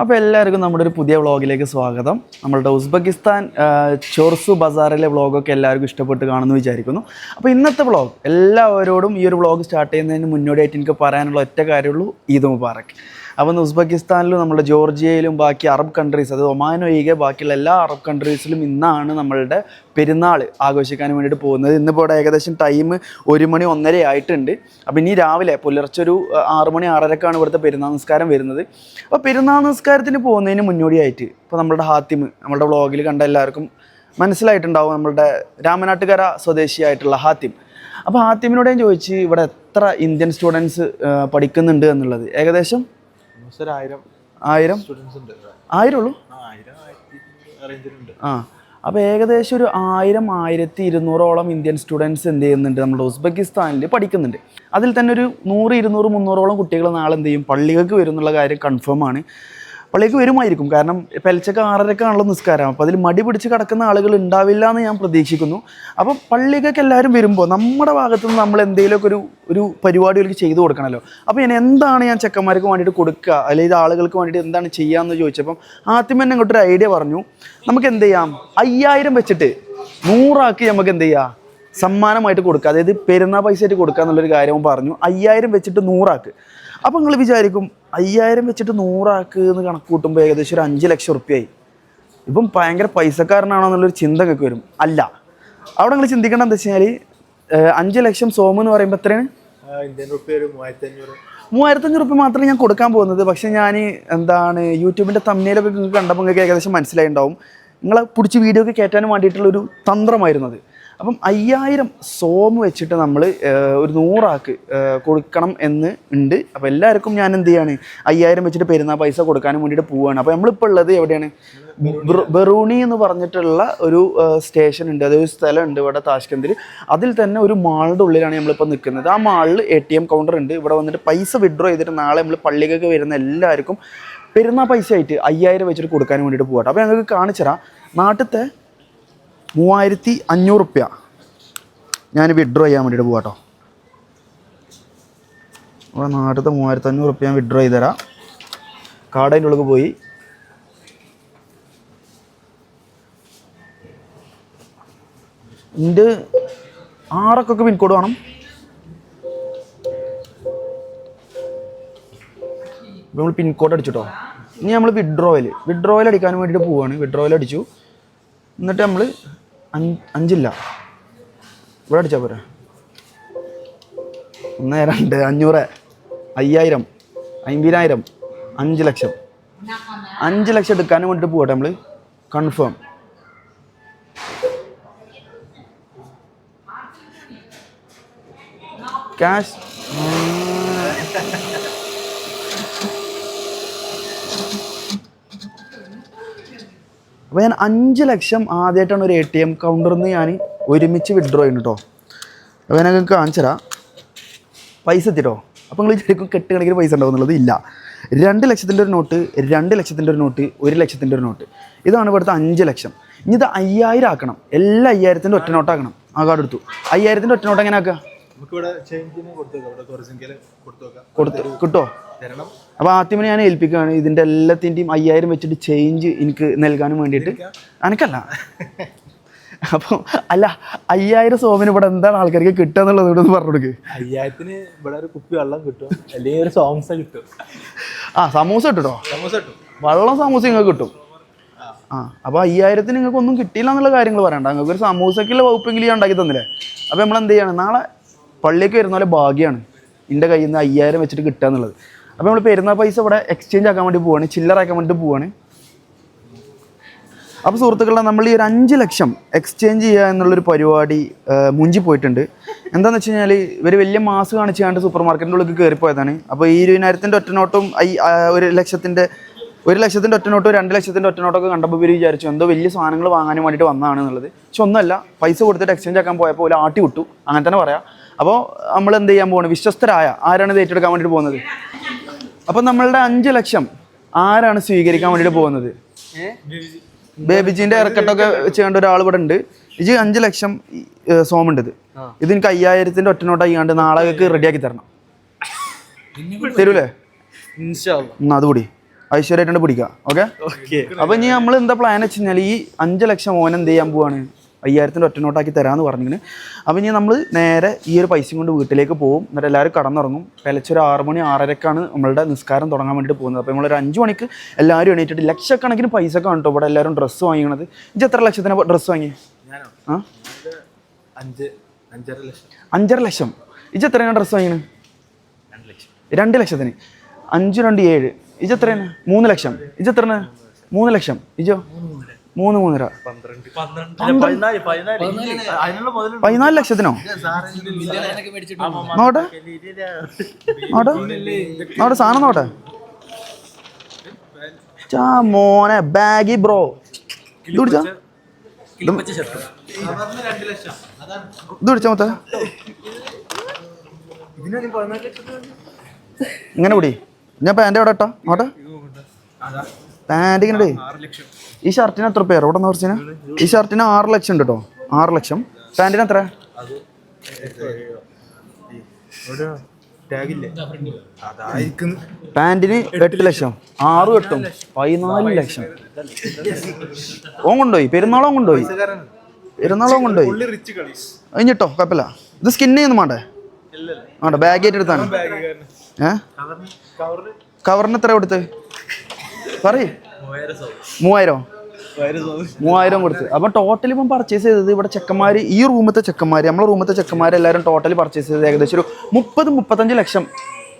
അപ്പോൾ എല്ലാവർക്കും നമ്മുടെ ഒരു പുതിയ വ്ളോഗിലേക്ക് സ്വാഗതം. നമ്മളുടെ ഉസ്ബെക്കിസ്ഥാൻ ചോർസു ബസാറിലെ വ്ളോഗൊക്കെ എല്ലാവർക്കും ഇഷ്ടപ്പെട്ട് കാണുമെന്ന് വിചാരിക്കുന്നു. അപ്പോൾ ഇന്നത്തെ വ്ളോഗ് എല്ലാവരോടും ഈ ഒരു വ്ളോഗ് സ്റ്റാർട്ട് ചെയ്യുന്നതിന് മുന്നോടിയായിട്ട് എനിക്ക് പറയാനുള്ള ഒറ്റ കാര്യമുള്ളൂ ഈദ് മുബാറക്. ഇന്ന് ഉസ്ബെക്കിസ്ഥാനിലും നമ്മുടെ ജോർജിയയിലും ബാക്കി അറബ് കൺട്രീസ് അത് ഒമാൻ ഒഴികെ ബാക്കിയുള്ള എല്ലാ അറബ് കൺട്രീസിലും ഇന്നാണ് നമ്മളുടെ പെരുന്നാൾ ആഘോഷിക്കാൻ വേണ്ടിയിട്ട് പോകുന്നത്. ഇന്നിപ്പോൾ ഇവിടെ ഏകദേശം ടൈം ഒരു മണി ഒന്നര ആയിട്ടുണ്ട്. അപ്പോൾ ഇനി രാവിലെ പുലർച്ചെ ഒരു ആറ് മണി ആറരക്കാണ് ഇവിടുത്തെ പെരുന്നാൾ നിസ്കാരം വരുന്നത്. അപ്പോൾ പെരുന്നാൾ നിസ്കാരത്തിന് പോകുന്നതിന് മുന്നോടിയായിട്ട് ഇപ്പോൾ നമ്മുടെ ഹാത്തിമ് നമ്മുടെ വ്ളോഗിൽ കണ്ട എല്ലാവർക്കും മനസ്സിലായിട്ടുണ്ടാവും നമ്മളുടെ രാമനാട്ടുകര സ്വദേശിയായിട്ടുള്ള ഹാത്തിം. അപ്പോൾ ഹാത്തിമിനോട് ചോദിച്ച് ഇവിടെ എത്ര ഇന്ത്യൻ സ്റ്റുഡൻസ് പഠിക്കുന്നുണ്ട് എന്നുള്ളത്. ഏകദേശം ആയിരം? ഉള്ളൂ ആ, അപ്പോൾ ഏകദേശം ഒരു ആയിരം ആയിരത്തി ഇരുന്നൂറോളം ഇന്ത്യൻ സ്റ്റുഡൻസ് എന്ത് ചെയ്യുന്നുണ്ട്? നമ്മുടെ ഉസ്ബെക്കിസ്ഥാനിൽ പഠിക്കുന്നുണ്ട്. അതിൽ തന്നെ ഒരു നൂറ് ഇരുന്നൂറ് മുന്നൂറോളം കുട്ടികൾ നാളെ എന്ത് ചെയ്യും? പള്ളികൾക്ക് വരും എന്നുള്ള കാര്യം കൺഫേം ആണ്. പള്ളിക്ക് വരുമായിരിക്കും. കാരണം പെലച്ചക്ക് ആറരക്കാണല്ലോ നിസ്കാരം. അപ്പോൾ അതിൽ മടി പിടിച്ച് കിടക്കുന്ന ആളുകൾ ഉണ്ടാവില്ല എന്ന് ഞാൻ പ്രതീക്ഷിക്കുന്നു. അപ്പോൾ പള്ളിക്കൊക്കെ എല്ലാവരും വരുമ്പോൾ നമ്മുടെ ഭാഗത്തു നിന്ന് നമ്മൾ എന്തെങ്കിലുമൊക്കെ ഒരു ഒരു പരിപാടികൾക്ക് ചെയ്തു കൊടുക്കണമല്ലോ അപ്പോൾ ഞാൻ എന്താണ് ഞാൻ ചെക്കന്മാർക്ക് വേണ്ടിയിട്ട് കൊടുക്കുക? അല്ലെങ്കിൽ ആളുകൾക്ക് വേണ്ടിയിട്ട് എന്താണ് ചെയ്യാമെന്ന് ചോദിച്ചപ്പം ആദ്യം തന്നെ ഇങ്ങോട്ടൊരു ഐഡിയ പറഞ്ഞു. നമുക്ക് എന്ത് ചെയ്യാം? അയ്യായിരം വെച്ചിട്ട് നൂറാക്കി നമുക്ക് എന്ത് ചെയ്യാം? സമ്മാനമായിട്ട് കൊടുക്കുക. അതായത് പെരുന്നാൾ പൈസ ആയിട്ട് കൊടുക്കുക എന്നുള്ളൊരു കാര്യവും പറഞ്ഞു. അയ്യായിരം വെച്ചിട്ട് നൂറാക്ക്. അപ്പം നിങ്ങൾ വിചാരിക്കും അയ്യായിരം വെച്ചിട്ട് നൂറാക്ക് എന്ന് കണക്ക് കൂട്ടുമ്പോൾ ഏകദേശം ഒരു അഞ്ച് ലക്ഷം റുപ്യയായി ഇപ്പം ഭയങ്കര പൈസക്കാരനാണോ എന്നുള്ളൊരു ചിന്ത ചിന്തയൊക്കെ വരും. അല്ല. അവിടെ നിങ്ങൾ ചിന്തിക്കേണ്ടത് എന്താ വെച്ച് കഴിഞ്ഞാൽ അഞ്ച് ലക്ഷം സോമ എന്ന് പറയുമ്പോൾ എത്രയാണ്? മൂവായിരത്തഞ്ഞൂറ്. റുപ്യ മാത്രമേ ഞാൻ കൊടുക്കാൻ പോകുന്നത്. പക്ഷെ ഞാൻ എന്താണ് യൂട്യൂബിന്റെ തമ്മിലൊക്കെ നിങ്ങൾക്ക് കണ്ടപ്പോൾ നിങ്ങൾക്ക് ഏകദേശം മനസ്സിലായിട്ടുണ്ടാവും നിങ്ങളെ പിടിച്ച് വീഡിയോ ഒക്കെ കയറ്റാനും വേണ്ടിയിട്ടുള്ളൊരു തന്ത്രമായിരുന്നത് അപ്പം അയ്യായിരം സോമ് വെച്ചിട്ട് നമ്മൾ ഒരു നൂറാക്ക് കൊടുക്കണം എന്ന് ഉണ്ട്. അപ്പോൾ എല്ലാവർക്കും ഞാൻ എന്ത് ചെയ്യാണ്? അയ്യായിരം വെച്ചിട്ട് പെരുന്നാൾ പൈസ കൊടുക്കാനും വേണ്ടിയിട്ട് പോവുകയാണ് അപ്പോൾ നമ്മളിപ്പോൾ ഉള്ളത് എവിടെയാണ്? ബെറു- ബെറൂണി. എന്ന് പറഞ്ഞിട്ടുള്ള ഒരു സ്റ്റേഷൻ ഉണ്ട്. അതൊരു സ്ഥലമുണ്ട് ഇവിടെ താഷ്കന്തിൽ അതിൽ തന്നെ ഒരു മാളിന്റെ ഉള്ളിലാണ് നമ്മളിപ്പോൾ നിൽക്കുന്നത് ആ മാളിൽ എ ടി എം കൗണ്ടർ ഉണ്ട്. ഇവിടെ വന്നിട്ട് പൈസ വിഡ്രോ ചെയ്തിട്ട് നാളെ നമ്മൾ പള്ളിക്കൊക്കെ വരുന്ന എല്ലാവർക്കും പെരുന്നാൾ പൈസ ആയിട്ട് അയ്യായിരം വെച്ചിട്ട് കൊടുക്കാൻ വേണ്ടിയിട്ട് പോകട്ടെ അപ്പോൾ ഞങ്ങൾക്ക് കാണിച്ചു തരാം. നാട്ടിലത്തെ മൂവായിരത്തി അഞ്ഞൂറ് റുപ്യ. ഞാൻ വിഡ്രോ ചെയ്യാൻ വേണ്ടിയിട്ട് പോവാട്ടോ അപ്പോൾ നാട്ടിലത്തെ മൂവായിരത്തി അഞ്ഞൂറ് റുപ്യ ഞാൻ വിഡ്രോ ചെയ്ത് തരാം കാർഡ് അതിന്റെ ഉള്ളിൽ പോയി. എന്റെ ആറൊക്കെ പിൻകോഡ് വേണം. ഇപ്പോൾ നമ്മൾ പിൻകോഡ് അടിച്ചിട്ടോ ഇനി നമ്മൾ വിഡ്രോവൽ വിഡ്രോവൽ അടിക്കാൻ വേണ്ടിയിട്ട് പോവുകയാണ് വിഡ്രോവൽ അടിച്ചു. എന്നിട്ട് നമ്മൾ അഞ്ചില്ല. ഇവിടെ അടിച്ചാൽ പോരാ. ഒന്ന് രണ്ട് അഞ്ഞൂറ് അയ്യായിരം അമ്പതിനായിരം അഞ്ച് ലക്ഷം. അഞ്ച് ലക്ഷം എടുക്കാനും വേണ്ടിയിട്ട് പോകട്ടെ നമ്മൾ കൺഫേം ക്യാഷ് അപ്പോൾ ഞാൻ അഞ്ച് ലക്ഷം ആദ്യമായിട്ടാണ് ഒരു എ ടി എം കൗണ്ടറിൽ നിന്ന് ഞാൻ ഒരുമിച്ച് വിഡ്രോ ചെയ്യുന്നു കേട്ടോ അപ്പോൾ ഞാൻ നിങ്ങൾക്ക് കാണിച്ചു തരാം പൈസ എത്തിട്ടോ? അപ്പോൾ നിങ്ങൾ ശരിക്കും കെട്ട് കണക്കിന് പൈസ ഉണ്ടാവും എന്നുള്ളത് ഇല്ല. രണ്ട് ലക്ഷത്തിന്റെ ഒരു നോട്ട് രണ്ട് ലക്ഷത്തിന്റെ ഒരു നോട്ട് ഒരു ലക്ഷത്തിന്റെ ഒരു നോട്ട് ഇതാണ് ഇവിടുത്തെ അഞ്ച് ലക്ഷം. ഇനി ഇത് അയ്യായിരം ആക്കണം. എല്ലാ അയ്യായിരത്തിന്റെ ഒറ്റ നോട്ടാക്കണം ആ കാർഡ് എടുത്തു. അയ്യായിരത്തിന്റെ ഒറ്റ നോട്ട് എങ്ങനെ ആക്കുക? കൊടുത്തു അപ്പോൾ ആദ്യമേ ഞാൻ ഏൽപ്പിക്കുകയാണ് ഇതിന്റെ എല്ലാത്തിന്റെയും അയ്യായിരം വെച്ചിട്ട് ചേഞ്ച് എനിക്ക് നൽകാനും വേണ്ടിയിട്ട്. എനിക്കല്ല അപ്പോൾ അല്ല അയ്യായിരം സോമിന് ഇവിടെ എന്താണ് ആൾക്കാർക്ക് കിട്ടുക എന്നുള്ളത് ഇവിടെ ഒന്ന് പറഞ്ഞു കൊടുക്കുക അയ്യായിരത്തിന് ഇവിടെ ഒരു കുപ്പി വെള്ളം കിട്ടും. അല്ലെങ്കിൽ ഒരു സോങ്സ് കിട്ടും. ആ സമൂസ കിട്ടുട്ടോ സമൂസ കിട്ടും. വെള്ളം സമൂസ നിങ്ങൾക്ക് കിട്ടും. ആ. അപ്പോൾ അയ്യായിരത്തിന് നിങ്ങൾക്ക് ഒന്നും കിട്ടിയില്ല എന്നുള്ള കാര്യങ്ങൾ പറയണ്ട. നിങ്ങൾക്ക് ഒരു സമൂസക്കുള്ള വകുപ്പെങ്കിലും ഞാൻ ഉണ്ടാക്കി തന്നില്ലേ? അപ്പോൾ നമ്മൾ എന്ത് ചെയ്യണം? നാളെ പള്ളിക്ക് വരുന്ന പോലെ ഭാഗ്യമാണ് എന്റെ കയ്യിൽ നിന്ന് അയ്യായിരം വെച്ചിട്ട് കിട്ടുക എന്നുള്ളത്. അപ്പോൾ നമ്മൾ പെരുന്നാൾ പൈസ ഇവിടെ എക്സ്ചേഞ്ച് ആക്കാൻ വേണ്ടി പോവാണ് ചില്ലറാക്കാൻ വേണ്ടി പോവാണ്. അപ്പോൾ സുഹൃത്തുക്കളെ നമ്മൾ ഈ ഒരു അഞ്ച് ലക്ഷം എക്സ്ചേഞ്ച് ചെയ്യുക എന്നുള്ളൊരു പരിപാടി മുഞ്ചി പോയിട്ടുണ്ട്. എന്താണെന്ന് വെച്ച് കഴിഞ്ഞാൽ ഇവർ വലിയ മാസ് കാണിച്ചാണ്ട് സൂപ്പർ മാർക്കറ്റിന്റെ ഉള്ളിൽ കയറിപ്പോയതാണ് അപ്പോൾ ഈ ഇരുപതിനായിരത്തിന്റെ ഒറ്റ നോട്ടും ഈ ഒരു ലക്ഷത്തിന്റെ ഒരു ലക്ഷത്തിന്റെ ഒറ്റ നോട്ടും രണ്ട് ലക്ഷത്തിന്റെ ഒറ്റ നോട്ടൊക്കെ കണ്ടപ്പോൾ ഇവർ വിചാരിച്ചു എന്തോ വലിയ സാധനങ്ങൾ വാങ്ങാനും വേണ്ടിയിട്ട് വന്നതാണ് എന്നുള്ളത്. പക്ഷെ ഒന്നുമല്ല പൈസ കൊടുത്തിട്ട് എക്സ്ചേഞ്ച് ആക്കാൻ പോയപ്പോൾ ഒരു ആട്ടി വിട്ടു. അങ്ങനെ തന്നെ പറയാം. അപ്പോൾ നമ്മൾ എന്ത് ചെയ്യാൻ പോകുന്നത് വിശ്വസ്തരായ ആരാണ് ഇത് ഏറ്റെടുക്കാൻ വേണ്ടിയിട്ട് പോകുന്നത്? അപ്പം നമ്മളുടെ അഞ്ച് ലക്ഷം ആരാണ് സ്വീകരിക്കാൻ വേണ്ടിയിട്ട് പോകുന്നത്? ബേബിജിന്റെ ഇറക്കട്ടൊക്കെ ചെയ്യേണ്ട ഒരാൾ ഇവിടെ ഉണ്ട്. ഇത് അഞ്ച് ലക്ഷം സോമുണ്ട് ഇത്. എനിക്ക് അയ്യായിരത്തിന്റെ ഒറ്റ നോട്ട് അയ്യാണ്ട് നാളെ റെഡിയാക്കി തരണം. തരൂലേ? എന്നാ അതുകൂടി ഐശ്വര്യമായിട്ട് പിടിക്കാം. ഓക്കെ? അപ്പൊ ഇനി നമ്മൾ എന്താ പ്ലാൻ വെച്ച് കഴിഞ്ഞാൽ ഈ അഞ്ച് ലക്ഷം ഓൻ എന്ത് ചെയ്യാൻ പോവാണ്? അയ്യായിരത്തിന്റെ ഒറ്റ നോട്ടാക്കി തരാമെന്ന് പറഞ്ഞിങ്ങനെ. അപ്പോൾ ഇനി നമ്മൾ നേരെ ഈ ഒരു പൈസയും കൊണ്ട് വീട്ടിലേക്ക് പോകും എന്നിട്ട് എല്ലാവരും കടന്നുറങ്ങും. വിലച്ചൊരു ആറ് മണി ആറരക്കാണ് നമ്മളുടെ നിസ്കാരം തുടങ്ങാൻ വേണ്ടിയിട്ട് പോകുന്നത്. അപ്പോൾ നമ്മളൊരു അഞ്ച് മണിക്ക് എല്ലാവരും എണീറ്റിട്ട് ലക്ഷക്കണക്കിന് പൈസ ഒക്കെ കേട്ടോ ഇവിടെ എല്ലാവരും ഡ്രസ്സ് വാങ്ങിക്കണത്. ഇത് എത്ര ലക്ഷത്തിന് ഡ്രസ്സ് വാങ്ങി ആ? അഞ്ചര ലക്ഷം. ഇജ്ജ് എത്രയാണ് ഡ്രസ്സ് വാങ്ങിയത് രണ്ട് ലക്ഷത്തിന്. അഞ്ച് രണ്ട് ഏഴ്. ഇത് എത്രയാണ്? മൂന്ന് ലക്ഷം. ഇത് എത്രയാണ്? മൂന്ന് ലക്ഷം. ഇജോ മൂന്ന് മൂന്നര. പതിനാല് ലക്ഷത്തിനോ? നോട്ടെ നോട്ടെ നോട്ടെ സാധനം നോട്ടെ ചാ മോനെ ബാഗി ബ്രോ. ഇത് ഇങ്ങനെ കൂടി. ഞാൻ പാന്റെ അവിടെ ഇട്ടോ. നോട്ടെ പാന്റ് ഇങ്ങനെ ഇട്. ലക്ഷം. ഈ ഷർട്ടിന് എത്ര പേര് ഇവിടെ കുറച്ചിന് ഈ ഷർട്ടിന് ആറ് ലക്ഷം ഉണ്ട് കേട്ടോ ആറ് ലക്ഷം. സ്റ്റാൻഡിന് എത്ര? പാന്റിന് എട്ട് ലക്ഷം. ആറും എട്ടും. പതിനാല് ലക്ഷം. ഓൻ കൊണ്ടുപോയി. പെരുന്നാളോ കൊണ്ടുപോയി. പെരുന്നാളോ കൊണ്ടുപോയി. പുള്ളി റിച്ച് കളി. കഴിഞ്ഞിട്ടോ? കുഴപ്പമില്ല. ഇത് സ്കിന്ന് ചെയ്യുന്നു വേണ്ടേ ഇല്ലല്ല. വേണ്ട ബാഗ് ആയിട്ട് എടുത്താണ് ഏഹ് ഏ? കവറിന് എത്ര കൊടുത്ത്? പറയ്. മൂവായിരം? മൂവായിരോ കൊടുത്ത്. അപ്പൊ ടോട്ടൽ ഇപ്പം പർച്ചേസ് ചെയ്തത് ഇവിടെ ചെക്കന്മാര് ഈ റൂമത്തെ ചെക്കന്മാര് നമ്മളെ റൂമത്തെ ചെക്കന്മാര് എല്ലാവരും ടോട്ടൽ പർച്ചേസ് ചെയ്തത് ഏകദേശം ഒരു മുപ്പത് മുപ്പത്തഞ്ച് ലക്ഷം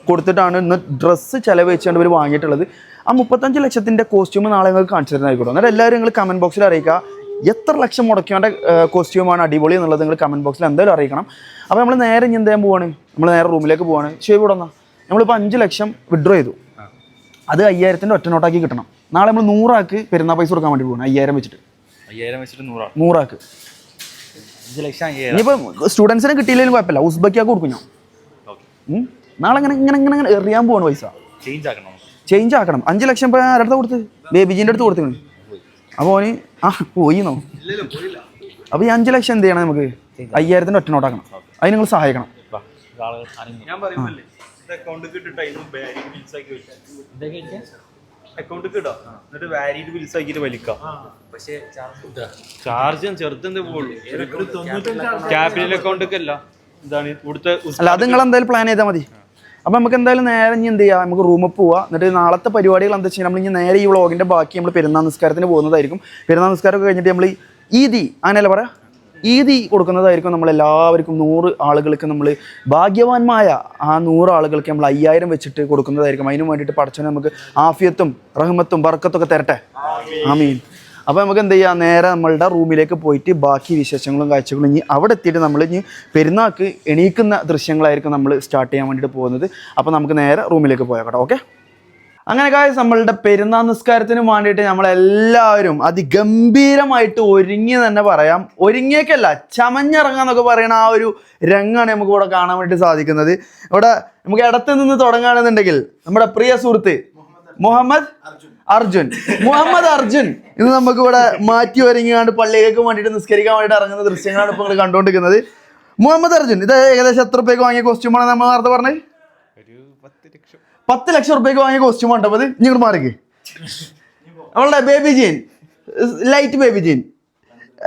കൊടുത്തിട്ടാണ് ഇന്ന് ഡ്രസ്സ് ചിലവ് വെച്ചുകൊണ്ട് ഇവർ വാങ്ങിയിട്ടുള്ളത്. ആ മുപ്പത്തഞ്ച് ലക്ഷത്തിന്റെ കോസ്റ്റ്യൂം നാളെ നിങ്ങൾക്ക് കാണിച്ചു തരുന്നതായിക്കോട്ടെ എന്നിട്ട് എല്ലാവരും നിങ്ങൾ കമന്റ് ബോക്സിൽ അറിയിക്കുക. എത്ര ലക്ഷം മുടക്കിയവന്റെ കോസ്റ്റ്യൂമാണ് അടിപൊളി എന്നുള്ളത് നിങ്ങൾ കമന്റ് ബോക്സിൽ എന്തായാലും അറിയിക്കണം. അപ്പോൾ നമ്മൾ നേരെ ഇനി എന്തായാലും പോവാണ്? നമ്മൾ നേരെ റൂമിലേക്ക് പോവാണ്. ശരി ഇവിടെ നമ്മളിപ്പോൾ അഞ്ച് ലക്ഷം വിഡ്രോ ചെയ്തു. അത് അയ്യായിരത്തിന്റെ ഒറ്റ നോട്ടാക്കി കിട്ടണം. നാളെ നമ്മൾ നൂറാക്ക് പെരുന്നാ പൈസ കൊടുക്കാൻ വേണ്ടി പോകണം അയ്യായിരം വെച്ചിട്ട്. അയ്യായിരം വെച്ചിട്ട് നൂറാണ്. നൂറാക്ക്. അഞ്ച് ലക്ഷം അയ്യായിരം. ഇനിയിപ്പോൾ സ്റ്റുഡൻസിനെ കിട്ടിയില്ലെങ്കിലും കുഴപ്പമില്ല. ഉസ്ബക്കിയാക്ക് കൊടുക്കും ഞാൻ. ഉം. നാളെ ഇങ്ങനെ ഇങ്ങനെ ഇങ്ങനെ ഇങ്ങനെ എറിയാൻ പോവാണ് പൈസ. ചേഞ്ച് ആക്കണം. ചേഞ്ച് ആക്കണം. അഞ്ച് ലക്ഷം അടുത്ത് ആരുടെ കൊടുത്ത് ബേബിജീന്റെ അടുത്ത് കൊടുത്തു അപ്പോൾ ഓന് ആ പോയിന്നോ നോ പോയില്ല. അപ്പോൾ ഈ അഞ്ച് ലക്ഷം എന്ത് ചെയ്യണം നമുക്ക്? അയ്യായിരത്തിന്റെ ഒറ്റ നോട്ടാക്കണം. അതിന് നിങ്ങൾ സഹായിക്കണം. ഞാൻ പറയുമല്ലേ ഇത് അക്കൗണ്ട് കിട്ടിട്ട് അതിന് വാരീഡ് ബിൽസ് ആക്കി വെക്കാം അക്കൗണ്ട് കിട്ടോ എന്നിട്ട് വാരീഡ് ബിൽസ് ആക്കിയിട്ട് വലിക്കാം പക്ഷേ ചാർജ് ചാർജ് ചെറുതെന്തേ പോകുള്ളൂ ക്യാപിറ്റൽ അല്ല ഇതാണ് ഇവിടുത്തെ അല്ല അത് നിങ്ങൾ എന്തായാലും പ്ലാൻ ചെയ്താൽ മതി അപ്പോൾ നമുക്ക് എന്തായാലും നേരെ ഇനി എന്ത് ചെയ്യാം നമുക്ക് റൂമിൽ പോവാം എന്നിട്ട് നാളത്തെ പരിപാടികൾ എന്താ വെച്ചാൽ നമ്മൾ ഇനി നേരെ ഈ വ്ളോഗിന്റെ ബാക്കി നമ്മൾ പെരുന്നാ നിസ്കാരത്തിന് പോകുന്നതായിരിക്കും പെരുന്നാൾ നിസ്കാരമൊക്കെ കഴിഞ്ഞിട്ട് നമ്മൾ ഈദി അങ്ങനെയല്ല പറയാം ഈദി കൊടുക്കുന്നതായിരിക്കും നമ്മൾ എല്ലാവർക്കും നൂറ് ആളുകൾക്ക് നമ്മൾ ഭാഗ്യവാന്മായ ആ നൂറ് ആളുകൾക്ക് നമ്മൾ അയ്യായിരം വെച്ചിട്ട് കൊടുക്കുന്നതായിരിക്കും. അതിനു വേണ്ടിയിട്ട് പഠിച്ചവനെ നമുക്ക് ആഫിയത്തും റഹ്മത്തും ബർക്കത്തും ഒക്കെ തരട്ടെ? ആമീൻ. അപ്പോൾ നമുക്ക് എന്ത് ചെയ്യാം? നേരെ നമ്മളുടെ റൂമിലേക്ക് പോയിട്ട് ബാക്കി വിശേഷങ്ങളും കാഴ്ചകളും ഇനി അവിടെ എത്തിയിട്ട് നമ്മൾ ഇനി പെരുന്നാൾക്ക് എണീക്കുന്ന ദൃശ്യങ്ങളായിരിക്കും നമ്മൾ സ്റ്റാർട്ട് ചെയ്യാൻ വേണ്ടിയിട്ട് പോകുന്നത്. അപ്പോൾ നമുക്ക് നേരെ റൂമിലേക്ക് പോയാൽ കേട്ടോ ഓക്കെ അങ്ങനെ കാര്യം നമ്മളുടെ പെരുന്നാൾ നിസ്കാരത്തിന് വേണ്ടിയിട്ട് നമ്മളെല്ലാവരും അതിഗംഭീരമായിട്ട് ഒരുങ്ങി തന്നെ പറയാം. ഒരുങ്ങിയേക്കല്ല ചമഞ്ഞിറങ്ങാന്നൊക്കെ പറയുന്ന ആ ഒരു രംഗമാണ് നമുക്ക് ഇവിടെ കാണാൻ വേണ്ടി സാധിക്കുന്നത്. ഇവിടെ നമുക്ക് ഇടത്ത് നിന്ന് തുടങ്ങുകയാണെന്നുണ്ടെങ്കിൽ നമ്മുടെ പ്രിയ സുഹൃത്ത് മുഹമ്മദ് അർജുൻ. മുഹമ്മദ് അർജുൻ. ഇത് നമുക്ക് ഇവിടെ മാറ്റി ഒരുങ്ങിയാണ്ട് പള്ളിയിലേക്ക് വേണ്ടിയിട്ട് നിസ്കരിക്കാൻ വേണ്ടിയിട്ട് ഇറങ്ങുന്ന ദൃശ്യങ്ങളാണ് ഇപ്പോൾ കണ്ടുകൊണ്ടിരിക്കുന്നത്. മുഹമ്മദ് അർജുൻ ഇത് ഏകദേശം എത്ര രൂപയ്ക്ക് വാങ്ങിയ കോസ്റ്റ്യൂമാണ് നമ്മൾ നേരത്തെ പറഞ്ഞത്? പത്ത് ലക്ഷം റുപ്യക്ക് വാങ്ങിയ കോസ്റ്റ്യൂം കണ്ടപ്പോൾ നിങ്ങൾ മാറി മാറിക്ക്. അവളുടെ baby jean light baby jean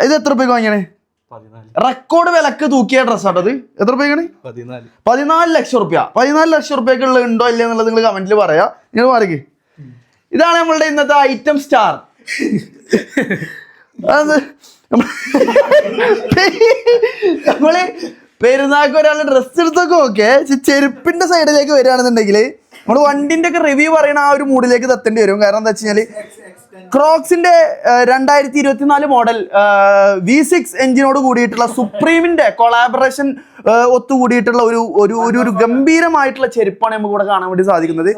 ഇത് എത്ര റുപ്യക്ക് വാങ്ങിയാണ്? റെക്കോർഡ് വിലക്ക് തൂക്കിയ ഡ്രസ് ആട്ടോ അത് എത്ര റുപ്യക്കാണ് പതിനാല്. ലക്ഷം റുപ്യ പതിനാല് ലക്ഷം റുപ്യക്ക് ഉള്ള ഉണ്ടോ ഇല്ല എന്നുള്ളത് നിങ്ങൾ കമന്റിൽ പറയാ. നിങ്ങൾ മാറിക്ക്. ഇതാണ് നമ്മളുടെ ഇന്നത്തെ ഐറ്റം സ്റ്റാർ നമ്മൾ പെരുന്നാൾക്ക് ഒരാൾ ഡ്രസ്സ് എടുത്തൊക്കെ ഓക്കെ ചെരുപ്പിന്റെ സൈഡിലേക്ക് വരികയാണെന്നുണ്ടെങ്കിൽ നമ്മൾ വണ്ടിന്റെ ഒക്കെ റിവ്യൂ പറയുന്ന ആ ഒരു മൂഡിലേക്ക് തത്തേണ്ടി വരും. കാരണം എന്താ വെച്ച് ക്രോക്സിന്റെ രണ്ടായിരത്തി ഇരുപത്തിനാല് മോഡൽ വി സിക്സ് എഞ്ചിനോട് കൂടിയിട്ടുള്ള സുപ്രീമിന്റെ കൊളാബറേഷൻ ഒത്തുകൂടിയിട്ടുള്ള ഒരു ഒരു ഒരു ഒരു ഗംഭീരമായിട്ടുള്ള ചെരുപ്പാണ് നമുക്ക് ഇവിടെ കാണാൻ വേണ്ടി സാധിക്കുന്നത്.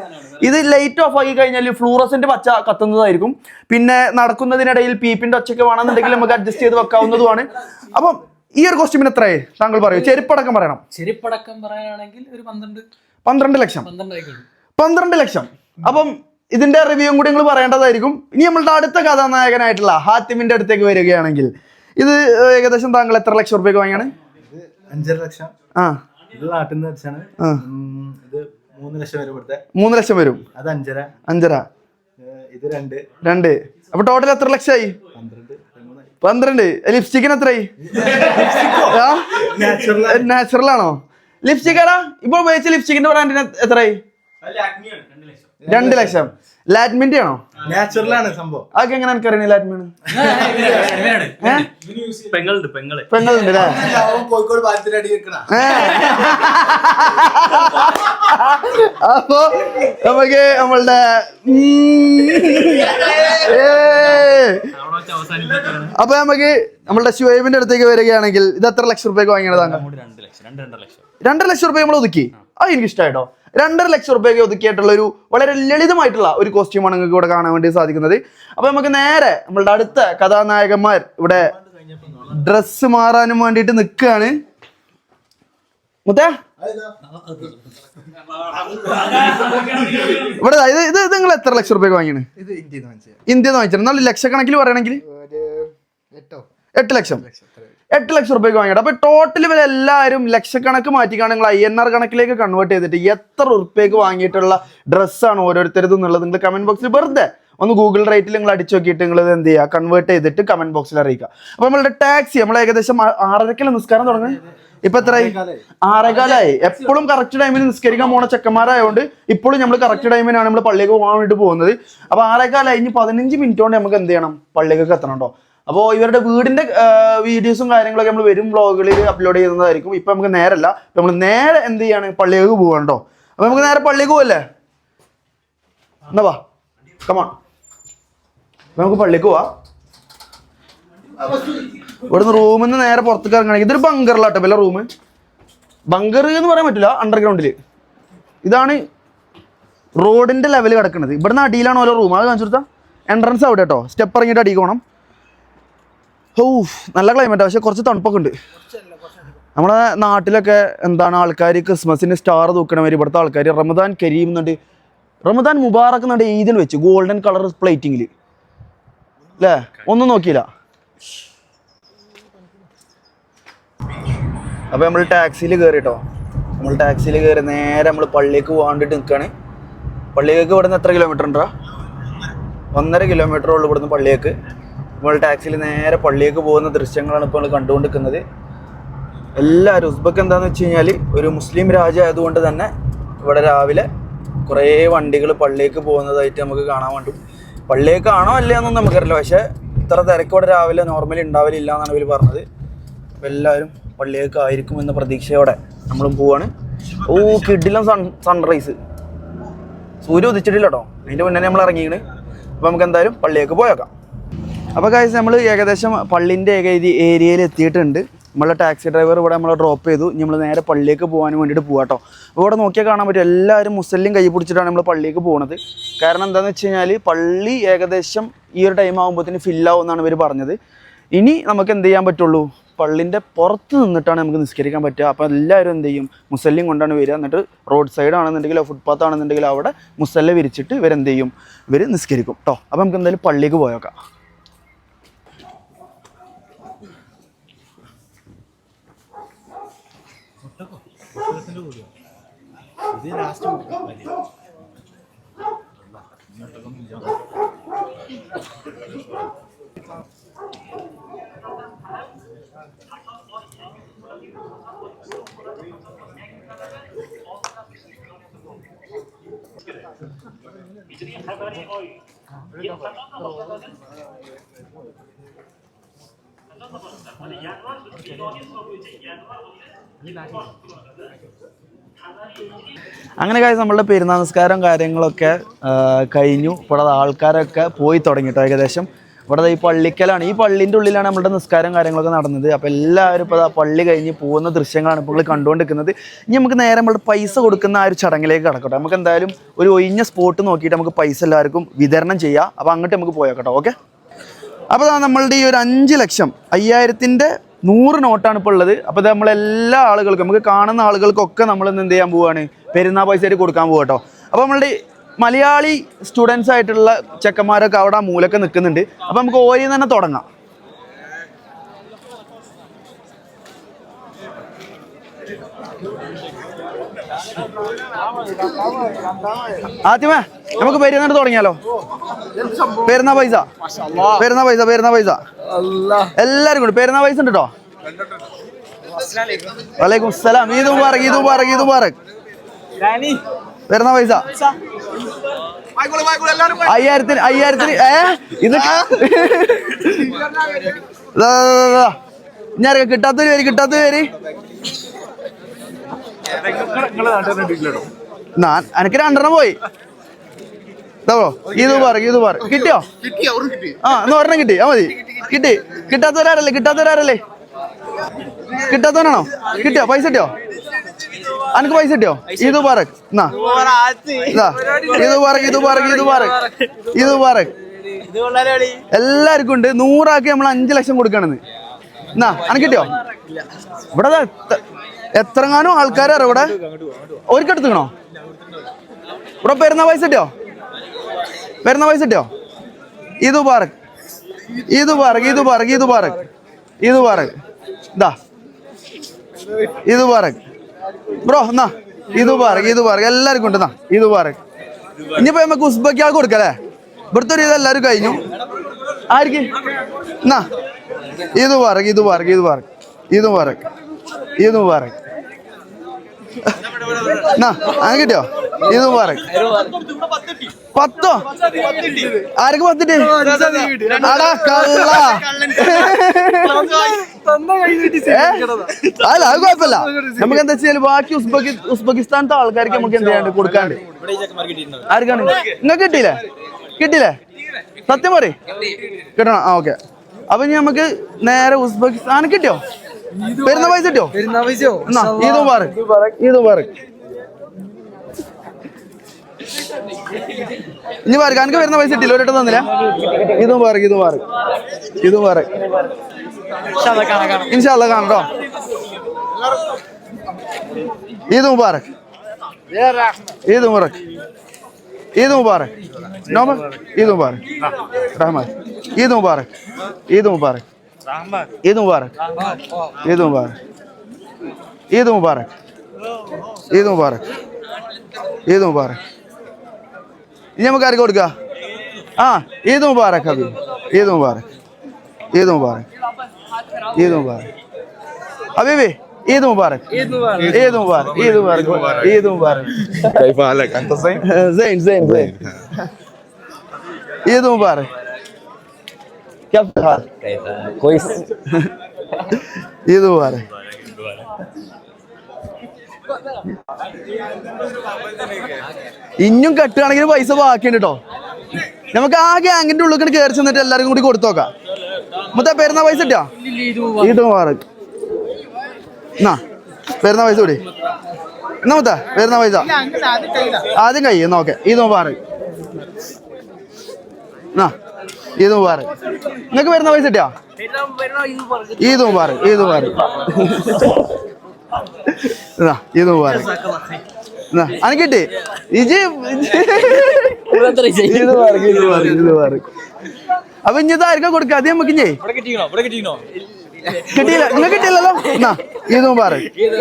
ഇത് ലൈറ്റ് ഓഫ് ആക്കി കഴിഞ്ഞാൽ ഫ്ലൂറസിന്റെ പച്ച കത്തുന്നതായിരിക്കും. പിന്നെ നടക്കുന്നതിനിടയിൽ പീപ്പിന്റെ ഒച്ചയ്ക്ക് വേണമെന്നുണ്ടെങ്കിൽ നമുക്ക് അഡ്ജസ്റ്റ് ചെയ്ത് വെക്കാവുന്നതുമാണ്. അപ്പം ഈ ഒരു കോസ്റ്റ്യൂമിന് എത്രയായി? താങ്കൾ പറയൂ. ചെരുപ്പടക്കം പറയണം. ചെരുപ്പടക്കം പറയാനാണെങ്കിൽ ഒരു പന്ത്രണ്ട് പന്ത്രണ്ട് ലക്ഷം. പന്ത്രണ്ട് ലക്ഷം. അപ്പം ഇതിന്റെ റിവ്യൂ കൂടി നിങ്ങൾ പറയേണ്ടതായിരിക്കും. ഇനി നമ്മളുടെ അടുത്ത കഥാനായകനായിട്ടുള്ള ഹാത്തിമിന്റെ അടുത്തേക്ക് വരികയാണെങ്കിൽ ഇത് ഏകദേശം താങ്കൾ എത്ര ലക്ഷം റുപ്യക്ക് വാങ്ങിയാണ്? അഞ്ചര ലക്ഷം. ആ. ഇത് നാട്ടിൽ നിന്ന് വെച്ചാണ് ഇത് മൂന്ന് ലക്ഷം വരെ കൊടുത്തേ. മൂന്ന് ലക്ഷം വരും. അത് അഞ്ചര. അഞ്ചര. ഇത് രണ്ട്. രണ്ട്. അപ്പൊ ടോട്ടൽ എത്ര ലക്ഷമായി? പന്ത്രണ്ട്. ലിപ്സ്റ്റിക്കിന് എത്രയായി നാച്ചുറൽ ആണോ. ലിപ്സ്റ്റിക് ആടാ ഇപ്പൊ ഉപയോഗിച്ച ലിപ്സ്റ്റിക്കിന്റെ ബ്രാൻഡിന് എത്രയായി രണ്ട് ലക്ഷം. ലാറ്റ്മിന്റെ ആണോ? നാച്ചുറൽ ആണ് സംഭവം. അതൊക്കെ എങ്ങനെ എനിക്ക് അറിയണേ ലാറ്റ്മിന് പെങ്ങളുണ്ട് പെങ്ങൾ കോഴിക്കോട്. അപ്പൊ നമുക്ക് നമ്മളുടെ. അപ്പൊ നമുക്ക് നമ്മളുടെ ഷുഹൈബിന്റെ അടുത്തേക്ക് വരികയാണെങ്കിൽ ഇത് എത്ര ലക്ഷം റുപ്യക്ക് വാങ്ങിയതാണ്? ലക്ഷം രണ്ടര ലക്ഷം. റുപ്യ നമ്മൾ ഒതുക്കി. ആ. എനിക്ക് ഇഷ്ടമായിട്ടോ രണ്ടര ലക്ഷം റുപ്യക്ക് ഒതുക്കിയിട്ടുള്ള ഒരു വളരെ ലളിതമായിട്ടുള്ള ഒരു കോസ്റ്റ്യൂമാണ് നിങ്ങൾക്ക് ഇവിടെ കാണാൻ വേണ്ടി സാധിക്കുന്നത്. അപ്പൊ നമുക്ക് നേരെ നമ്മളുടെ അടുത്ത കഥാനായകന്മാർ ഇവിടെ ഡ്രസ്സ് മാറാനും വേണ്ടിയിട്ട് നിൽക്കുകയാണ്. മുത്തേ ഇവിടെ ഇത് ഇത് നിങ്ങൾ എത്ര ലക്ഷം റുപ്യ വാങ്ങിയാണ് ഇന്ത്യയിൽ നിന്ന് വാങ്ങിച്ചത്. നല്ല ലക്ഷക്കണക്കിൽ പറയുകയാണെങ്കിൽ എട്ട്? ലക്ഷം. എട്ട് ലക്ഷം റുപ്യക്ക് വാങ്ങിയിട്ട് അപ്പൊ ടോട്ടൽ ഇവർ എല്ലാവരും ലക്ഷക്കണക്ക് മാറ്റിക്കാണ് നിങ്ങൾ ഐ എൻ ആർ കണക്കിലേക്ക് കൺവേർട്ട് ചെയ്തിട്ട് എത്ര റുപ്യക്ക് വാങ്ങിയിട്ടുള്ള ഡ്രസ്സാണ് ഓരോരുത്തരും എന്നുള്ളത് നിങ്ങൾ കമന്റ് ബോക്സിൽ വെറുതെ ഒന്ന് ഗൂഗിൾ റേറ്റിൽ നിങ്ങൾ അടിച്ചു നോക്കിയിട്ട് നിങ്ങൾ ഇത് എന്ത് ചെയ്യുക? കൺവേർട്ട് ചെയ്തിട്ട് കമന്റ് ബോക്സിൽ അറിയിക്കുക. അപ്പൊ നമ്മളുടെ ടാക്സി നമ്മൾ ഏകദേശം ആറരക്കല്ല നിസ്കാരം തുടങ്ങി ഇപ്പൊ എത്രയായി ആറേകാലായി. എപ്പോഴും കറക്റ്റ് ടൈമിൽ നിസ്കരിക്കാൻ പോണ ചെക്കന്മാരായതുകൊണ്ട് ഇപ്പോഴും നമ്മൾ കറക്റ്റ് ടൈമിനാണ് നമ്മൾ പള്ളിക്ക് പോകാൻ വേണ്ടി പോകുന്നത്. അപ്പൊ ആറേകാലായി. ഇനി പതിനഞ്ച് മിനിറ്റ് കൊണ്ട് നമുക്ക് എന്ത് ചെയ്യണം? പള്ളിക്കൊക്കെ എത്തണം കേട്ടോ അപ്പോൾ ഇവരുടെ വീടിന്റെ വീഡിയോസും കാര്യങ്ങളൊക്കെ നമ്മൾ വരും വ്ളോഗുകളിൽ അപ്ലോഡ് ചെയ്യുന്നതായിരിക്കും. ഇപ്പൊ നമുക്ക് നേരല്ല. നമ്മൾ നേരെ എന്ത് ചെയ്യാണ്? പള്ളിക്ക് പോകണ്ടോ അപ്പൊ നമുക്ക് നേരെ പള്ളിക്ക് പോവല്ലേ? എന്നാ വാ. കമാ നമുക്ക് പള്ളിക്ക് പോവാ. ഇവിടുന്ന് റൂമിൽ നിന്ന് നേരെ പുറത്തേക്ക് ഇറങ്ങണമെങ്കിൽ ഇതൊരു ബങ്കറിലാട്ടോ വല്ല റൂം ബങ്കർ എന്ന് പറയാൻ പറ്റില്ല അണ്ടർഗ്രൗണ്ടിൽ ഇതാണ് റോഡിന്റെ ലെവൽ കിടക്കുന്നത് ഇവിടുന്ന് അടിയിലാണ് ഓരോ റൂം അത് കാണിച്ചു എൻട്രൻസ് അവിടെ കേട്ടോ സ്റ്റെപ്പ് ഇറങ്ങിയിട്ട് അടിക്ക് പോകണം ഓ നല്ല ക്ലൈമറ്റ് പക്ഷെ കുറച്ച് തണുപ്പൊക്കെ ഉണ്ട്. നമ്മുടെ നാട്ടിലൊക്കെ എന്താണ് ആൾക്കാർ ക്രിസ്മസിന് സ്റ്റാർ തൂക്കണവർ ഇവിടുത്തെ ആൾക്കാർ റമദാൻ കരീം എന്നുണ്ട് റമദാൻ മുബാറക്ക് എന്നുണ്ട് ഈദിൽ വെച്ച്? ഗോൾഡൻ കളർ പ്ലേറ്റിങ്ങിൽ അല്ലേ ഒന്നും നോക്കിയില്ല. അപ്പോൾ നമ്മൾ ടാക്സിയിൽ കയറി നമ്മൾ ടാക്സിയിൽ കയറി നേരെ നമ്മൾ പള്ളിക്ക് പോകാണ്ടിട്ട് നിൽക്കുകയാണ് പള്ളിയിലേക്ക് ഇവിടുന്ന് എത്ര കിലോമീറ്റർ ഉണ്ടോ ഒന്നര കിലോമീറ്റർ ഉള്ളു ഇവിടുന്ന് പള്ളിയേക്ക് നമ്മൾ ടാക്സിയിൽ നേരെ പള്ളിയേക്ക് പോകുന്ന ദൃശ്യങ്ങളാണ് ഇപ്പോൾ നമ്മൾ കണ്ടുകൊണ്ടിരിക്കുന്നത്. എല്ലാവരും ഉസ്ബക്ക് എന്താണെന്ന് വെച്ച് കഴിഞ്ഞാൽ ഒരു മുസ്ലിം രാജ്യം തന്നെ ഇവിടെ രാവിലെ കുറേ വണ്ടികൾ പള്ളിയേക്ക് പോകുന്നതായിട്ട് നമുക്ക് കാണാൻ വേണ്ടി പള്ളിയേക്കാണോ അല്ലയെന്നൊന്നും നമുക്കറിയില്ല. പക്ഷേ ഇത്ര തിരക്ക് ഇവിടെ രാവിലെ നോർമലി ഉണ്ടാവില്ല എന്നാണ് ഇവർ പറഞ്ഞത്. എല്ലാവരും പള്ളിയൊക്കെ ആയിരിക്കും എന്ന പ്രതീക്ഷയോടെ നമ്മളും പോവാണ്. ഓ കിഡിലും സൺ സൺറൈസ് സൂര്യ ഉദിച്ചിട്ടില്ല കേട്ടോ അതിന്റെ മുന്നേ നമ്മൾ ഇറങ്ങിയാണ്. അപ്പോൾ നമുക്ക് എന്തായാലും പള്ളിയൊക്കെ പോയേക്കാം. അപ്പോൾ കാഴ്ച നമ്മൾ ഏകദേശം പള്ളിന്റെ ഏരിയയിൽ എത്തിയിട്ടുണ്ട് നമ്മളെ ടാക്സി ഡ്രൈവർ ഇവിടെ നമ്മളെ ഡ്രോപ്പ് ചെയ്തു. നമ്മൾ നേരെ പള്ളിയിലേക്ക് പോകാൻ വേണ്ടിയിട്ട് പോകാട്ടോ അപ്പോൾ ഇവിടെ നോക്കിയാൽ കാണാൻ പറ്റും. എല്ലാവരും മുസ്ലിം കൈ പിടിച്ചിട്ടാണ് നമ്മൾ പള്ളിയിലേക്ക് പോകുന്നത് കാരണം എന്താണെന്ന് വെച്ച് കഴിഞ്ഞാൽ പള്ളി ഏകദേശം ഈ ഒരു ടൈം ആകുമ്പോഴത്തേന് ഫില്ലാവും എന്നാണ് ഇവർ പറഞ്ഞത്. ഇനി നമുക്ക് എന്ത് ചെയ്യാൻ പറ്റുള്ളൂ? പള്ളിന്റെ പുറത്ത് നിന്നിട്ടാണ് നമുക്ക് നിസ്കരിക്കാൻ പറ്റുക. അപ്പോൾ എല്ലാവരും എന്ത് ചെയ്യും? മുസല്ലിം കൊണ്ടാണ് വരിക. എന്നിട്ട് റോഡ് സൈഡ് ആണെന്നുണ്ടെങ്കിലോ ഫുട്പാത്ത് ആണെന്നുണ്ടെങ്കിലോ അവിടെ മുസല്ല വിരിച്ചിട്ട് ഇവരെന്ത് ചെയ്യും? ഇവർ നിസ്കരിക്കും കേട്ടോ അപ്പോൾ നമുക്ക് എന്തായാലും പള്ളിക്ക് പോയേക്കാം. ഇത് last Biçliğin haberi oy. Anladın mı? Hani yanvar, bir dolayı soruyor. Yanvar oluyor. അങ്ങനെ കാര്യം നമ്മളുടെ പെരുന്നാൾ നിസ്കാരം കാര്യങ്ങളൊക്കെ കഴിഞ്ഞു. ഇവിടെ ആൾക്കാരൊക്കെ പോയി തുടങ്ങിട്ടോ ഏകദേശം. ഇവിടെ ഈ പള്ളിക്കലാണ്. ഈ പള്ളിന്റെ ഉള്ളിലാണ് നമ്മുടെ നിസ്കാരം കാര്യങ്ങളൊക്കെ നടന്നത്. അപ്പോൾ എല്ലാവരും ഇപ്പോൾ ആ പള്ളി കഴിഞ്ഞ് പോകുന്ന ദൃശ്യങ്ങളാണ് ഇപ്പോൾ കണ്ടുകൊണ്ടിരിക്കുന്നത്. ഇനി നമുക്ക് നേരെ നമ്മൾ പൈസ കൊടുക്കുന്ന ആ ഒരു ചടങ്ങിലേക്ക് കിടക്കട്ടെ. നമുക്ക് എന്തായാലും ഒരു ഒഴിഞ്ഞ സ്പോട്ട് നോക്കിയിട്ട് നമുക്ക് പൈസ എല്ലാവർക്കും വിതരണം ചെയ്യാം. അപ്പോൾ അങ്ങോട്ട് നമുക്ക് പോയേക്കട്ടോ ഓക്കെ അപ്പോൾ നമ്മളുടെ ഈ ഒരു അഞ്ച് ലക്ഷം അയ്യായിരത്തിന്റെ നൂറ് നോട്ടാണ് ഇപ്പോൾ ഉള്ളത്. അപ്പോൾ ഇത് നമ്മളെല്ലാ ആളുകൾക്കും നമുക്ക് കാണുന്ന ആളുകൾക്കൊക്കെ നമ്മൾ എന്ത് ചെയ്യാൻ പോവുകയാണ് പെരുന്നാൾ പൈസ ആയിട്ട് കൊടുക്കാൻ പോകട്ടോ അപ്പോൾ നമ്മളുടെ മലയാളി സ്റ്റുഡൻസ് ആയിട്ടുള്ള ചെക്കന്മാരൊക്കെ അവിടെ മൂലൊക്കെ നിൽക്കുന്നുണ്ട് അപ്പോൾ നമുക്ക് ഓരിൽ തന്നെ തുടങ്ങാം. ആദ്യമേ നമുക്ക് പെരുന്നാട് തുടങ്ങിയാലോ? പെരുന്ന പൈസ? പെരുന്ന പൈസ പെരുന്ന പൈസ? എല്ലാരും കൂടി പെരുന്ന പൈസ ഉണ്ട് കേട്ടോ വലൈക്കും സലാം. ഈദ് മുബാറക് ഈദ് മുബാറക് ഈദ് മുബാറക്. പെരുന്നാ പൈസ? അയ്യായിരത്തിന് അയ്യായിരത്തിന് ഏ? ഇത്. ഞാൻ കിട്ടാത്തൊരു പേര് കിട്ടാത്തൊരു പേര്? എനിക്ക് രണ്ടെണ്ണം പോയി. ഇത് പറ ഇത് പറ. കിട്ടിയോ? ആ എന്നാ ഒരെണ്ണം കിട്ടി. ആ മതി. കിട്ടി. കിട്ടാത്തവരാരല്ലേ? കിട്ടാത്തവരാരല്ലേ? കിട്ടാത്തവനാണോ? കിട്ടിയോ? പൈസ കിട്ടിയോ? അനക്ക് പൈസ കിട്ടിയോ? ഇത് പറ. എന്നാ ഇതാ. പറ ഇത് പറ ഇത് പറ. ഇത് പറ. എല്ലാവർക്കും ഉണ്ട്. നൂറാക്കി നമ്മൾ അഞ്ചു ലക്ഷം കൊടുക്കണെന്ന് എന്നാ അനക്ക് കിട്ടിയോ? ഇവിടെ എത്രങ്ങാനും ആൾക്കാരാണ് ഇവിടെ? ഒരിക്കടുത്തുക്കണോ? ഇവിടെ പെരുന്ന പൈസ കിട്ടിയോ? പെരുന്ന പൈസ കിട്ടിയോ? ഇത് പാർക്ക് ഇത് പാർക്ക് ഇത് പാർക്ക് ഇത് പാർക്ക് ഇത് പാർക്ക് ഇതാ. ഇത് പാർക്ക് ബ്രോ എന്നാ? ഇത് പാർക്ക് ഇത് പാർക്ക് എല്ലാവർക്കും ഉണ്ട് എന്നാ? ഇത് പാർക്ക് ഇനിയിപ്പോ നമുക്ക് ഉസ്ബക്കിയാൾ കൊടുക്കല്ലേ ഇവിടുത്തെ ഒരു ഇതെല്ലാവരും കഴിഞ്ഞു. ആർക്ക്? എന്നാ? ഇത് പാർക്ക് ഇത് പാർക്ക് ഇത് പാർക്ക് ഇത് പാർക്ക് ഇത് പാറക് അങ്ങനെ കിട്ടിയോ? ഇത് പറയും പത്തോ? ആർക്ക് പത്തിട്ട്? അടാ കള്ള? അല്ല അത് കുഴപ്പമില്ല. നമുക്ക് എന്താ വെച്ചാൽ ബാക്കി ഉസ്ബെക്കി ഉസ്ബെക്കിസ്ഥാനത്തെ ആൾക്കാർക്ക് നമുക്ക് എന്ത് ചെയ്യാണ്ട് കൊടുക്കാണ്ട് ആർക്കാണ്? നിങ്ങൾക്ക് കിട്ടിയില്ലേ? കിട്ടിയില്ലേ? സത്യം പറയും. കിട്ടണം. ആ ഓക്കെ. അപ്പൊ ഇനി നമുക്ക് നേരെ ഉസ്ബെക്കിസ്ഥാൻ കിട്ടിയോ? വരുന്ന പൈസ കിട്ടിയോ? ഇത് പറ ഇത് പറ. ഇനി പറ എനിക്ക് വരുന്ന പൈസ കിട്ടില്ല ഒരിട്ട് തന്നില്ല? ഇതും പറ ഇതും പറ. ഇതും പറ. ഇൻഷാല്ല കാണട്ടോ ഈദ് മുബാറക് ഈദ് മുബാറക് ഈദ് മുബാറക് നോമ ഈദ് മുബാറക് റഹ്മാൻ. ഈദ് മുബാറക് ഈദ് മുബാറക് ईद मुबारक ईद मुबारक ईद मुबारक ईद मुबारक ईद मुबारक ईद मुबारक अभी ईद मुबारक ईद मुबारक ईद मुबारक अभी भी ईद मुबारक ईद मुबारक ईद मुबारक ईद मुबारक ईद मुबारक क्या हाल कोई ये दोबारा ഇഞ്ഞും കെട്ടുകയാണെങ്കിൽ പൈസ ബാക്കിയുണ്ട് കേട്ടോ നമുക്ക് ആ ഗ്യാങ്ങിന്റെ ഉള്ളിൽ കൂടി കയറി ചെന്നിട്ട് എല്ലാവർക്കും കൂടി കൊടുത്തോക്കാം മൊത്തം പെരുന്ന പൈസ ഇട്ടാ ഈട്ടുമാർക്ക് എന്നാ പേരുന്ന പൈസ കൂടി. എന്നാ മൊത്ത പെരുന്ന പൈസ. ആദ്യം കഴിയും എന്നാ ഓക്കെ. ഈദ് മുബാറക് എന്നാ ഈദ് മുബാറക്. നിങ്ങൾക്ക് വരുന്ന പൈസ കിട്ടിയോ? ഈദ് മുബാറക് ഈദ് മുബാറക്. ഈദ് മുബാറക്. അനക്ക് കിട്ടി? ഇജി ഈദ് മുബാറക് ഈദ് മുബാറക് ഈദ് മുബാറക്. അപ്പൊ ഇനി ഇതാർക്കാ കൊടുക്കുക അത് നമുക്ക് ഇഞ്ഞേ കിട്ടിയില്ല. നിങ്ങൾ കിട്ടിയില്ലല്ലോ? എന്നാ ഈദ് മുബാറക്. ഈദ്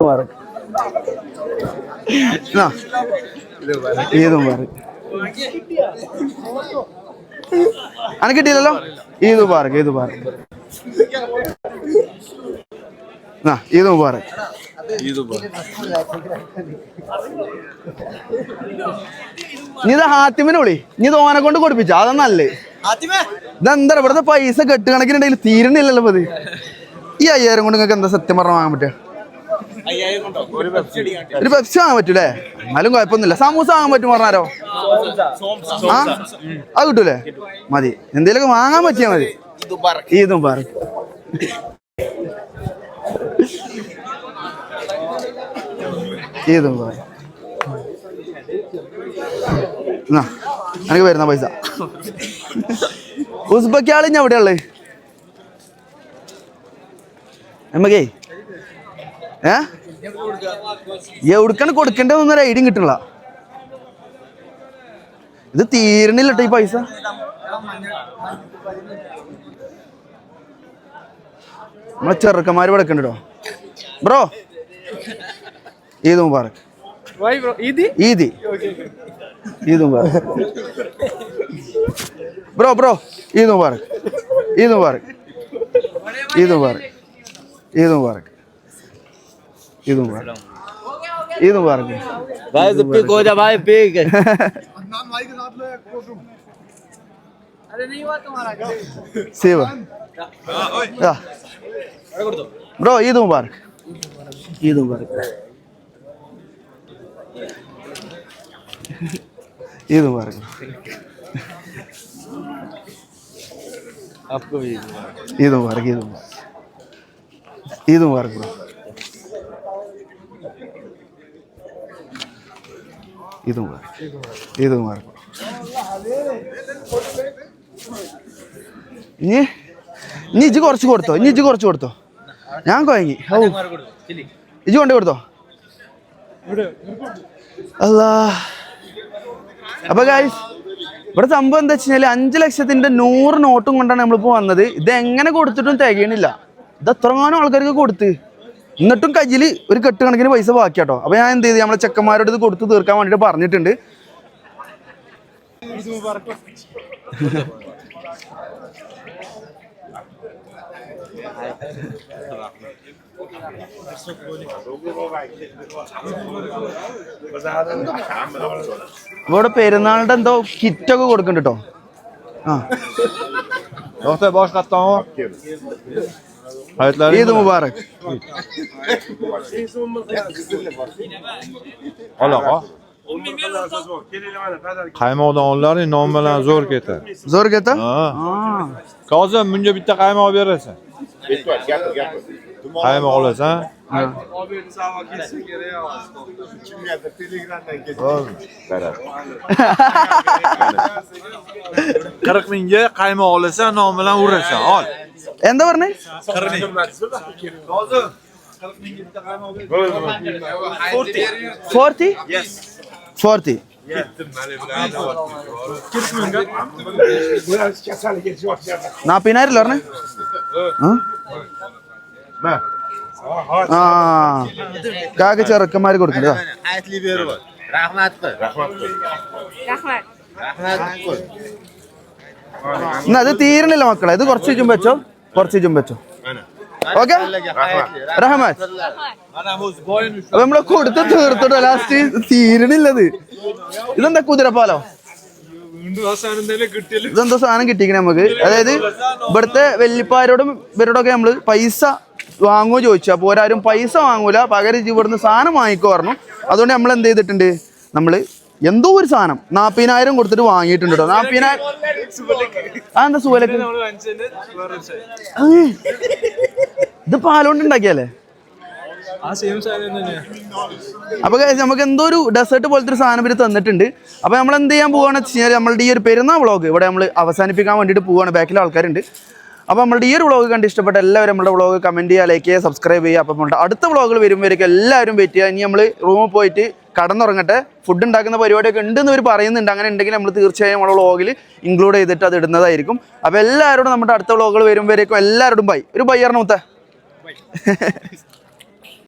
മുബാറക് എന്നാ ഈദ് മുബാറക്. അനക്ക് കിട്ടിയില്ലല്ലോ? ഈദ് മുബാറക് ഈദ് മുബാറക്. ഈദ് മുബാറക്. നീ ഇത് ഹാത്തിമിനെ വിളി. നീ ഇത് ഓനെ കൊണ്ട് കൊടുപ്പിച്ച? അതൊന്നല്ലേ ഇതെന്താ ഇവിടുത്തെ പൈസ കെട്ട് കണക്കിനുണ്ടെങ്കിൽ തീരണില്ലല്ലോ പതി ഈ അയ്യായിരം കൊണ്ട് നിങ്ങൾക്ക് എന്താ സത്യം പറഞ്ഞ വാങ്ങാൻ പറ്റുക? ഒരു പെപ്സി വാങ്ങാൻ പറ്റൂലേ? എന്നാലും കുഴപ്പമൊന്നുമില്ല. സമൂസ വാങ്ങാൻ പറ്റും പറഞ്ഞാരോ ആ? അത് കിട്ടൂലേ? മതി. എന്തേലൊക്കെ വാങ്ങാൻ പറ്റിയാ മതി. ഈദും പാറ ഈദും പാറ എനിക്ക് വരുന്ന പൈസ. ഉസ്ബക്കാളി ഞാൻ എവിടെയാ ഉള്ളത് നമ്മക്കേ ഏ? എവിടുക്കാണ് കൊടുക്കേണ്ടതൊന്നും ഒരു ഐഡിയ കിട്ടണില്ല. ഇത് തീരണില്ലട്ടോ ഈ പൈസ. നമ്മളെ ചെറുക്കന്മാർ ഇവിടെ ഉണ്ടോ ബ്രോ ഈദ് മുബാറക്. ഈദ്? ഈദ്. മുബാറക്. ബ്രോ ബ്രോ ഈദ് മുബാറക്. ഈദ് മുബാറക്. ഈദ് മുബാറക്. ഈദ് മുബാറക്. ഈദ് മുബാറക്. ഈദ് മുബാറക്. ഭായ് പിക്ക് पिक हो जा भाई पिक സേവ ബ്രോ ഈദ് മുബാറക് ഈദ് മുബാറക് ഈദ് മുബാറക് आपको भी ഈദ് മുബാറക് ഈദ് മുബാറക് ഈദ് മുബാറക് ബ്രോ ഈദ് മുബാറക് ഈദ് മുബാറക് ഇനി ഇനി ഇജ്ജ് കുറച്ച് കൊടുത്തോ ഇനി ഇജ്ജ് കുറച്ച് കൊടുത്തോ. ഞാൻ കുഴങ്ങി ഓ ഇജ്ജ് കൊണ്ട് കൊടുത്തോ. അല്ലാ. അപ്പൊ ഗായ്സ് ഇവിടെ സംഭവം എന്താ വെച്ച് കഴിഞ്ഞാൽ അഞ്ച് ലക്ഷത്തിന്റെ നൂറ് നോട്ടും കൊണ്ടാണ് നമ്മളിപ്പോ വന്നത്. ഇത് എങ്ങനെ കൊടുത്തിട്ടും തികയണില്ല. ഇത് എത്രങ്ങാനും ആൾക്കാർക്ക് കൊടുത്ത്. എന്നിട്ടും കയ്യിൽ ഒരു കെട്ട് കണക്കിന് പൈസ ബാക്കിയാട്ടോ. അപ്പൊ ഞാൻ എന്ത് ചെയ്തു? നമ്മളെ ചെക്കന്മാരോട് ഇത് കൊടുത്ത് തീർക്കാൻ വേണ്ടിട്ട് പറഞ്ഞിട്ടുണ്ട്. ഇവിടെ പെരുന്നാളിന്റെ എന്തോ കിറ്റൊക്കെ കൊടുക്കുന്നുണ്ട് കേട്ടോ ആ. Hayitlaring Eid Mubarak. Aloqa. qaymoqdan olinadi non bilan zo'r. Ketadi zo'r ketadi hozir bunga bitta qaymoq berasan qaymoq olasan obed savo kelsa kerak kimgadir telegramdan qirq mingga qaymoq olasan non bilan urasan ol endi bir ne? Qirq ming hozir qirq mingga bitta qaymoq forty. Forty? Yes. 40. നാപ്പതിനായിരം അല്ലേ പറഞ്ഞേ ആ കാക്ക ചെറുക്കന്മാർ കൊടുക്കണ്ടോ എന്നാ അത് തീരണില്ല മക്കളെ ഇത് കുറച്ച് ചുമ്പച്ചോ കുറച്ച് ചുമ്പച്ചോ ഓക്കെ റഹ്മാൻ. അപ്പൊ നമ്മളെ കൊടുത്ത് തീർത്തിട്ടോ. ലാസ്റ്റ് തീരണില്ലത്. ഇതെന്താ കുതിരപ്പാലോ ഇതെന്താ സാധനം കിട്ടിക്കണേ നമുക്ക്? അതായത് ഇവിടുത്തെ വെല്ലിപ്പാരോടും ഇവരോടൊക്കെ നമ്മൾ പൈസ വാങ്ങുമോ ചോദിച്ചു. അപ്പൊ ഒരാരും പൈസ വാങ്ങൂല. പകരം ഇവിടുന്ന് സാധനം വാങ്ങിക്കോ പറഞ്ഞു. അതുകൊണ്ട് നമ്മൾ എന്ത് ചെയ്തിട്ടുണ്ട്? നമ്മൾ എന്തോ ഒരു സാധനം. നാപ്പതിനായിരം കൊടുത്തിട്ട് വാങ്ങിയിട്ടുണ്ട് കേട്ടോ നാപ്പതിനായിരം സുഖലക്ക് ഇത് പാലോണ്ട് ഉണ്ടാക്കിയല്ലേ അപ്പൊ നമുക്ക് എന്തോ ഒരു ഡെസേർട്ട് പോലത്തെ ഒരു സാധനം ഇവർ തന്നിട്ടുണ്ട്. അപ്പൊ നമ്മൾ എന്ത് ചെയ്യാൻ പോവാണെന്ന് വെച്ച് കഴിഞ്ഞാൽ നമ്മളുടെ ഈ ഒരു പെരുന്നാൾ വ്ളോഗ് ഇവിടെ നമ്മൾ അവസാനിപ്പിക്കാൻ വേണ്ടിട്ട് പോവാണ്. ബാക്കിൽ ആൾക്കാരുണ്ട്. അപ്പോൾ നമ്മളുടെ ഈ ഒരു വ്ളോഗ് കണ്ട് ഇഷ്ടപ്പെട്ട എല്ലാവരും നമ്മുടെ വ്ളോഗ് കമന്റ് ചെയ്യുക ലൈക്ക് ചെയ്യുക സബ്സ്ക്രൈബ് ചെയ്യുക. അപ്പം നമ്മുടെ അടുത്ത വ്ളോഗുകൾ വരുമ്പോഴേക്കും എല്ലാവരും വെയിറ്റ് ചെയ്യുക. ഇനി നമ്മൾ റൂമിൽ പോയിട്ട് കടന്നുറങ്ങട്ടെ. ഫുഡ് ഉണ്ടാക്കുന്ന പരിപാടിയൊക്കെ ഉണ്ടെന്ന് ഇവർ പറയുന്നുണ്ട്. അങ്ങനെ ഉണ്ടെങ്കിൽ നമ്മൾ തീർച്ചയായും നമ്മുടെ വ്ളോഗിൽ ഇൻക്ലൂഡ് ചെയ്തിട്ട് അത് ഇടുന്നതായിരിക്കും. അപ്പോൾ എല്ലാവരോടും നമ്മുടെ അടുത്ത വ്ളോഗുകൾ വരുമ്പോഴേക്കും എല്ലാവരോടും ബൈ ഒരു ബൈ അറിഞ്ഞ മുത്ത.